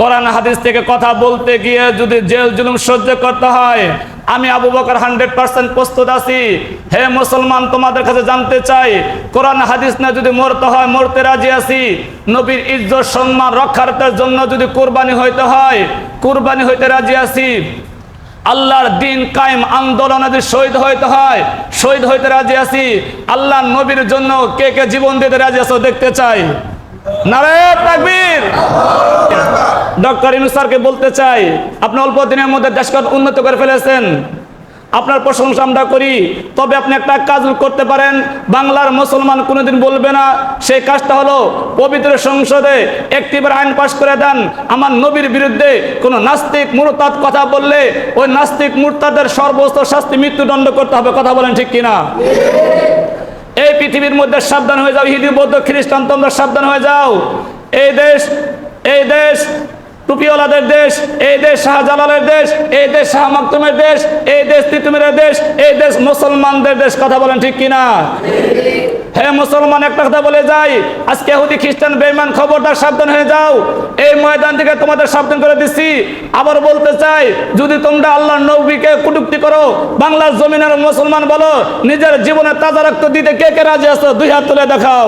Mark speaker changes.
Speaker 1: কোরআন হাদিস থেকে কথা বলতে গিয়ে যদি জেল জুলুম সহ্য করতে হয়, আমি আবু বকর হান্ড্রেড পার্সেন্ট প্রস্তুত আছি। হে মুসলমান, তোমাদের কাছে জানতে চাই, কোরআন হাদিস না যদি মরতে হয়, মরতে রাজি আছি। নবীর ইজ্জত, সম্মান, রক্ষার্থের জন্য যদি কোরবানি হইতে হয়, কোরবানি হইতে রাজি আছি। আল্লাহর দিন কায়েম আন্দোলনে যদি শহীদ হইতে হয়, শহীদ হইতে রাজি আছি। আল্লাহ নবীর জন্য কে কে জীবন দিতে রাজি আছো, দেখতে চাই। নারায়ণ তাকবীর। ডক্টর ইনু স্যারকে বলতে চাই, আপনি অল্প দিনের মধ্যে দেশকে উন্নত করে ফেলেছেন। আপনার প্রশংসা আমরা করি, তবে আপনি একটা কাজ করতে পারেন, বাংলার মুসলমান কোনোদিন বলবে না, সেই কাজটা হলো পবিত্র সংসদে একটিবার আইন পাশ করে দেন। আমার নবীর বিরুদ্ধে কোনো নাস্তিক মুরতাদ কথা বললে, ওই নাস্তিক মুরতাদের সর্বোচ্চ শাস্তি মৃত্যুদণ্ড করতে হবে, কথা বলেন ঠিক কিনা? এই পৃথিবীর মধ্যে সাবধান হয়ে যাও, হিন্দু, বৌদ্ধ, খ্রিস্টান, তোমরা সাবধান হয়ে যাও। এই দেশ এই দেশ টুপিওয়ালাদের দেশ, এই দেশ শাহজালালের দেশ, এই দেশ শাহ মাকতুমের দেশ, এই দেশ তিতুমিরের দেশ, এই দেশ মুসলমানদের দেশ। কথা বলেন ঠিক কিনা? হে মুসলমান, একটা কথা বলে যাই। আজকে হুদি খ্রিস্টান বেইমান খবরদার সাবধান হয়ে যাও। এই ময়দান থেকে তোমাদের সাবধান করে দিচ্ছি আবার বলতে চাই, যদি তোমরা আল্লাহর নবীকে কুটুক্তি করো, বাংলার জমিনের মুসলমান বলো, নিজের জীবনে তাজা রক্ত দিতে কে কে রাজি আছো? দুই হাত তুলে দেখাও।